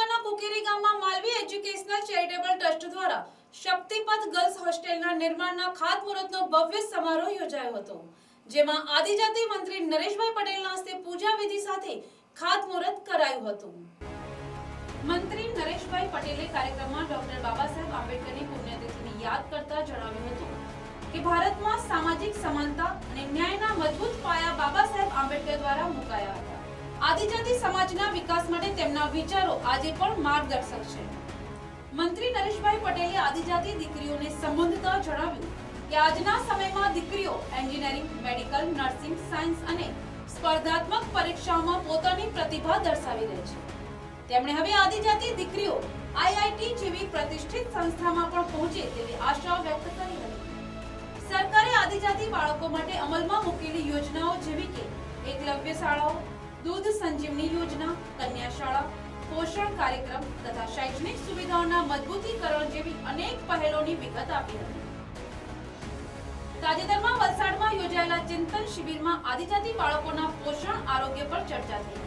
તાલુકાના કુકેરી ગામમાં માલવી educational charitable trust દ્વારા શક્તિપથ ગર્લ્સ હોસ્ટેલના નિર્માણના ખાતમુહૂર્તનો ભવ્ય સમારોહ યોજાયો હતો, જેમાં આદિજાતિ મંત્રી નરેશભાઈ પટેલના હસ્તે પૂજા વિધિ સાથે ખાતમુહૂર્ત કરાયું હતું. મંત્રી નરેશભાઈ પટેલે કાર્યક્રમમાં ડોક્ટર બાબા સાહેબ આંબેડકરની પુણ્યતિથિને યાદ કરતા જણાવ્યું હતું કે ભારતમાં સામાજિક સમાનતા અને ન્યાયના મજબૂત પાયા બાબા સાહેબ આંબેડકર દ્વારા આદિજાતિ સમાજના વિકાસ માટે તેમના વિચારો આજે પણ માર્ગદર્શક છે. મંત્રી નરેશભાઈ પટેલે આદિજાતિ દીકરીઓને સંબોધતા જણાવ્યું કે આજના સમયમાં દીકરીઓ એન્જિનિયરિંગ, મેડિકલ, નર્સિંગ, સાયન્સ અને સ્પર્ધાત્મક પરીક્ષાઓમાં પોતાની પ્રતિભા દર્શાવી રહી છે. તેમણે હવે આદિજાતિ દીકરીઓ આઈઆઈટી જેવી પ્રતિષ્ઠિત સંસ્થામાં પણ પહોંચે તેવી આશા વ્યક્ત કરી હતી સરકારે આદિજાતિ બાળકો માટે અમલમાં મૂકેલી યોજનાઓ જેવી કે એકલવ્ય શાળાઓ દૂધ સંજીવની યોજના કન્યા શાળા પોષણ કાર્યક્રમ તથા શૈક્ષણિક સુવિધાઓના મજબૂતીકરણ જેવી અનેક પહેલોની વિગત આપી હતી. તાજેતરમાં વલસાડમાં યોજાયેલા ચિંતન શિબિરમાં આદિજાતિ બાળકોના પોષણ આરોગ્ય પર ચર્ચા થઈ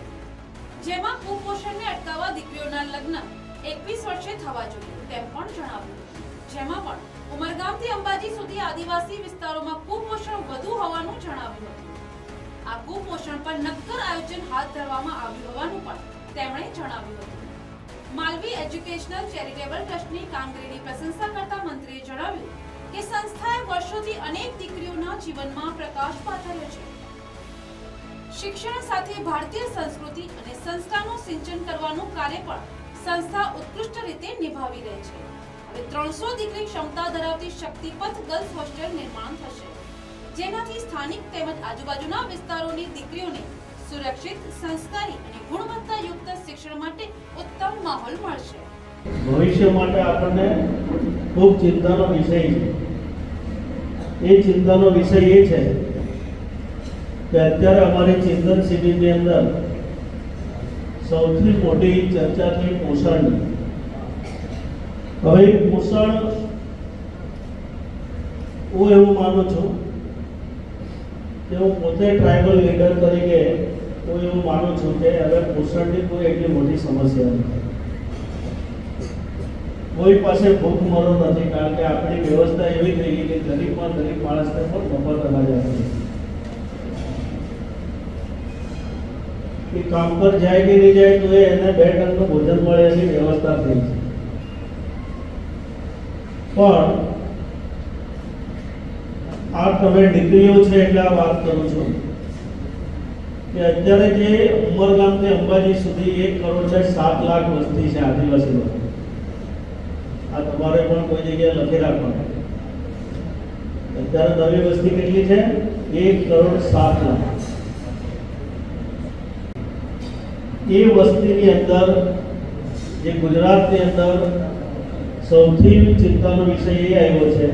જેમાં કુપોષણને અટકાવવા દીકરીઓના લગ્ન એકવીસ વર્ષે થવા જોઈએ તેમ પણ જણાવ્યું. જેમાં પણ ઉમરગામથી અંબાજી સુધી આદિવાસી વિસ્તારોમાં કુપોષણ વધુ હોવાનું જણાવ્યું હતું. આ કુપોષણ પર નક્કર આયોજન હાથ ધરવામાં આવ્યું હોવાનું પણ તેમણે જણાવ્યું હતું. માલવી એજ્યુકેશનલ ચેરિટેબલ ટ્રસ્ટની કામગીરીની પ્રશંસા કરતા મંત્રીએ જણાવ્યું કે સંસ્થાએ વર્ષોથી અનેક દીકરીઓના જીવનમાં પ્રકાશ પાથર્યો છે. શિક્ષણ સાથે ભારતીય સંસ્કૃતિ અને સંસ્થાનું સિંચન કરવાનું કાર્ય પણ સંસ્થા ઉત્કૃષ્ટ રીતે નિભાવી રહી છે. હવે ત્રણસો દીકરી ક્ષમતા ધરાવતી શક્તિપથ ગર્લ્સ હોસ્ટેલ નિર્માણ થશે. જેનાથી સ્થાનિક તેમજ આજુબાજુના વિસ્તારોની દીકરીઓને સુરક્ષિત, સંસ્કારી અને ગુણવત્તાયુક્ત શિક્ષણ માટે ઉત્તમ માહોલ મળશે. ભવિષ્ય માટે આપણને ખૂબ ચિંતાનો વિષય છે. એ ચિંતાનો વિષય એ છે કે અત્યારે અમારી ચિંતન શિબિરની અંદર સૌથી મોટી ચર્ચા થઈ પોષણ હવે પોષણ હું એવું માનું છું કે હું પોતે ટ્રાઇબલ લીડર તરીકે હું એવું માનું છું કે હવે પોષણની કોઈ એટલી મોટી સમસ્યા નથી. કોઈ પાસે ભૂખ મરો નથી, કારણ કે આપણી વ્યવસ્થા એવી થઈ ગઈ કે ગરીબમાં ગરીબ માણસને પણ મફત અનાજ આપે કામ પર જાય કે નહીં જાય તો એને બે ટનનું ભોજન મળે એની વ્યવસ્થા થઈ છે. પણ આ તમે દીકરીઓ છે એટલે આ વાત કરું છું. કે અત્યારે જે ઉમરગામથી અંબાજી સુધી એક કરોડ છે સાત લાખ વસ્તી છે આદિવાસી લોકો આ તમારે પણ કોઈ જગ્યાએ લખી રાખવાનું. અત્યારે નવી વસ્તી કેટલી છે? એક કરોડ સાત લાખ. એ વસ્તીની અંદર, જે ગુજરાતની અંદર સૌથી ચિંતાનો વિષય એ આવ્યો છે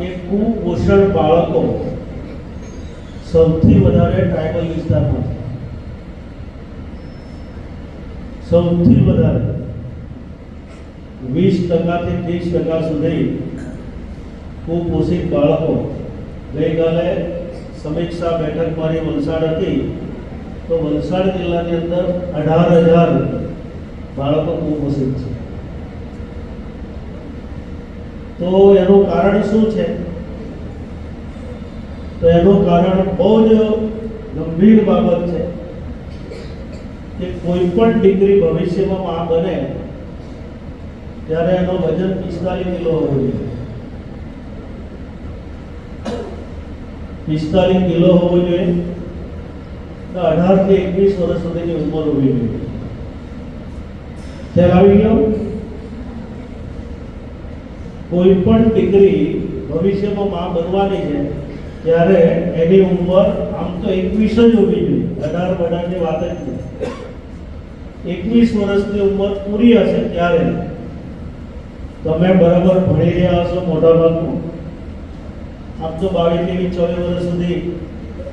કે કુપોષણ બાળકો સૌથી વધારે ટ્રાઇબલ વિસ્તારમાં છે. સૌથી વધારે વીસ ટકાથી ત્રીસ ટકા સુધી કુપોષિત બાળકો ગઈકાલે સમીક્ષા બેઠક મારી વલસાડ હતી તો વલસાડ જિલ્લાની અંદર અઢાર હજાર બાળકો કુપોષિત છે. તો એનું કારણ શું છે? તો એનું કારણ બહુ જ ગંભીર બાબત છે કે કોઈ પણ ડિગ્રી ભવિષ્યમાં મા બને, ત્યારે એનો વજન પિસ્તાલીસ કિલો હોવો જોઈએ પિસ્તાલીસ કિલો હોવો જોઈએ તો અઢારથી એકવીસ વર્ષ સુધીની ઉંમર હોવી જોઈએ. ખ્યાલ આવી ગયો? કોઈ પણ દીકરી ભવિષ્યમાં માં બનવાની છે, ત્યારે એની ઉંમર આમ તો એકવીસ જ હોવી જોઈએ. અઢાર બઢારની વાત જ નહીં. એકવીસ વર્ષની ઉંમર પૂરી હશે ત્યારે. તમે બરાબર ભણી રહ્યા હશો મોટા ભાગનું આમ તો બાવીસ ત્રેવીસ ચોવીસ વર્ષ સુધી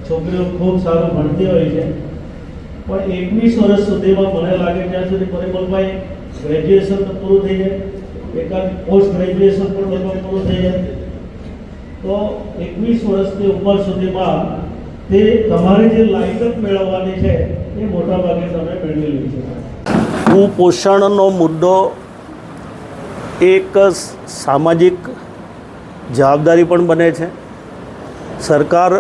છોકરીઓ ખૂબ સારું ભણતી હોય છે. પણ એકવીસ વર્ષ સુધીમાં મને લાગે ત્યાં સુધી પરિમલભાઈ ગ્રેજ્યુએશન તો પૂરું થઈ જાય. એકાદ પોસ્ટ ગ્રેજ્યુએશન પણ લગભગ પૂરું થઈ જાય. તો એકવીસ વર્ષની ઉંમર સુધીમાં તે તમારી જે લાયકાત મેળવવાની છે, એ મોટા ભાગે તમે મેળવી લીધી છે. કુપોષણનો મુદ્દો એક સામાજિક જવાબદારી પણ બને છે. સરકાર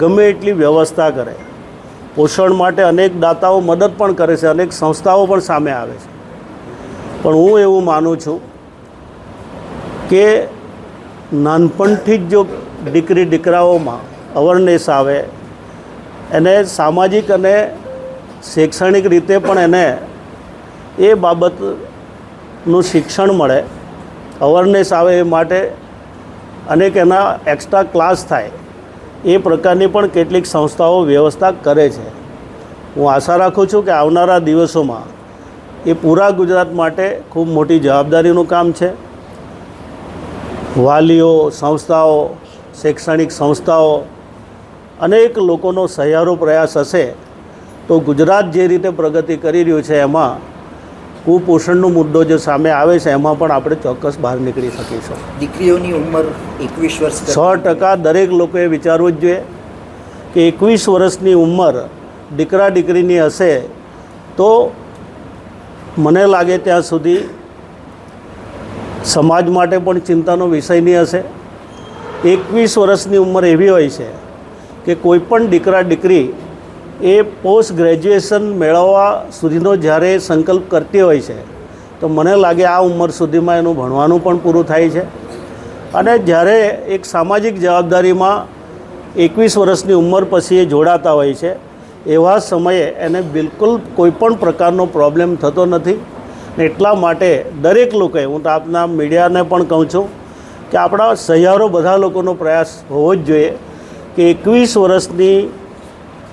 ગમે એટલી વ્યવસ્થા કરે, પોષણ માટે અનેક દાતાઓ મદદ પણ કરે છે, અનેક સંસ્થાઓ પણ સામે આવે છે. પણ હું એવું માનું છું કે નાનપણથી જ જો દીકરી દીકરાઓમાં અવરનેસ આવે, એને સામાજિક અને શૈક્ષણિક રીતે પણ એને એ બાબતનું શિક્ષણ મળે, અવરનેસ આવે એ માટે અનેક એના એક્સ્ટ્રા ક્લાસ થાય, એ પ્રકારની પણ કેટલીક સંસ્થાઓ વ્યવસ્થા કરે છે. હું આશા રાખું છું કે આવનારા દિવસોમાં એ પૂરા ગુજરાત માટે ખૂબ મોટી જવાબદારીનું કામ છે. વાલીઓ સંસ્થાઓ શૈક્ષણિક સંસ્થાઓ અનેક લોકોનો સહિયારો પ્રયાસ હશે તો ગુજરાત જે રીતે પ્રગતિ કરી રહ્યું છે એમાં કુપોષણનો મુદ્દો જે સામે આવે છે એમાં પણ આપણે ચોક્કસ બહાર નીકળી શકીશું. દીકરીઓની ઉંમર એકવીસ વર્ષ સો ટકા દરેક લોકોએ વિચારવું જ જોઈએ કે એકવીસ વર્ષની ઉંમર દીકરા દીકરીની હશે તો મને લાગે ત્યાં સુધી સમાજ માટે પણ ચિંતાનો વિષય નહીં હશે. એકવીસ વર્ષની ઉંમર એવી હોય છે કે કોઈ પણ દીકરા દીકરી એ પોસ્ટ ગ્રેજ્યુએશન મેળવવા સુધીનો જ્યારે સંકલ્પ કરતી હોય છે, તો મને લાગે આ ઉંમર સુધીમાં એનું ભણવાનું પણ પૂરું થાય છે. અને જ્યારે એક સામાજિક જવાબદારીમાં એકવીસ વર્ષની ઉંમર પછી એ જોડાતા હોય છે, એવા સમયે એને બિલકુલ કોઈ પણ પ્રકારનો પ્રોબ્લેમ થતો નથી. એટલા માટે દરેક લોકોએ, હું તો આપના મીડિયાને પણ કહું છું કે આપણા સહિયારો બધા લોકોનો પ્રયાસ હોવો જ જોઈએ કે એકવીસ વર્ષની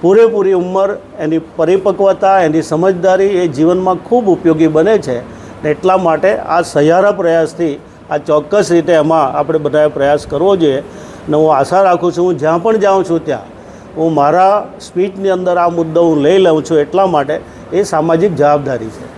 પૂરેપૂરી ઉંમર, એની પરિપક્વતા, એની સમજદારી એ જીવનમાં ખૂબ ઉપયોગી બને છે ને એટલા માટે આ સહિયારા પ્રયાસથી, આ ચોક્કસ રીતે એમાં આપણે બધાએ પ્રયાસ કરવો જોઈએ ને હું આશા રાખું છું, હું જ્યાં પણ જાઉં છું ત્યાં, હું મારા સ્પીચની અંદર આ મુદ્દો હું લઈ લઉં છું એટલા માટે એ સામાજિક જવાબદારી છે.